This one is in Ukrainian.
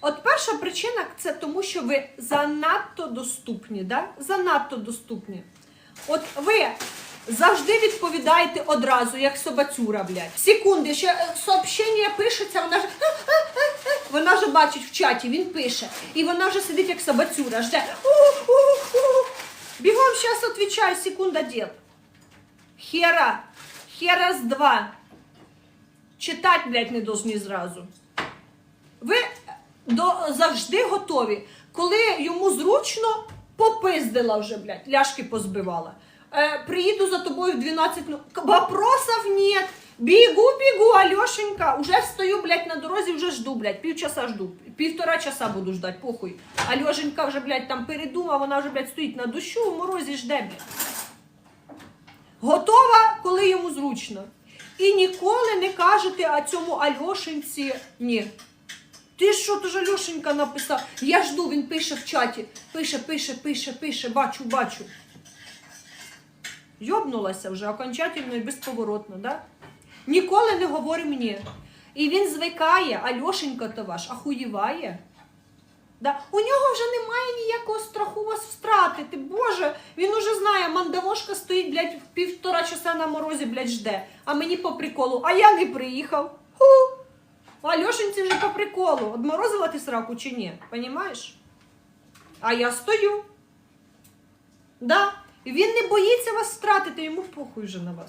От перша причина це тому, що ви занадто доступні, да? занадто доступні. От ви завжди відповідаєте одразу, як собацюра, блядь. Секунди, ще е, сообщення пишеться, вона ж. Вона вже бачить в чаті, він пише. І вона вже сидить як собацюра, жде. Бігом зараз відповідаю, секунда, дід. Хера, хера з два. Читать, блядь, не должны зразу. Ви до, завжди готові. Коли йому зручно, попиздила вже, блядь, ляшки позбивала. Е, приїду за тобою в 12, ну, вопросов нет. Бігу, бігу, Альошенька. Уже стою, блядь, на дорозі, вже жду, блядь, півчаса жду. Півтора часа буду ждать, похуй. Альошенька вже, блядь, там передумав, вона вже, блядь, стоїть на дощу, в морозі жде, блядь. Готова, коли йому зручно. І ніколи не кажете а цьому Альошенці ні. Ти що, то ж Альошенька написав? Я жду, він пише в чаті. Пише, пише, пише, пише, бачу, бачу. Йобнулася вже окончательно і безповоротно, да? Ніколи не говори мені. І він звикає, Альошенька то ваш, ахуєває. Да? У нього вже немає ніякого страху вас втратити. Боже, він уже знає, мандавошка стоїть, блядь, півтора часа на морозі, блядь, жде. А мені по приколу, а я не приїхав. Ху! У Альошенці вже по приколу. Отморозила ти сраку чи ні? Понімаєш? А я стою. Да. Він не боїться вас втратити, йому похуй вже на вас.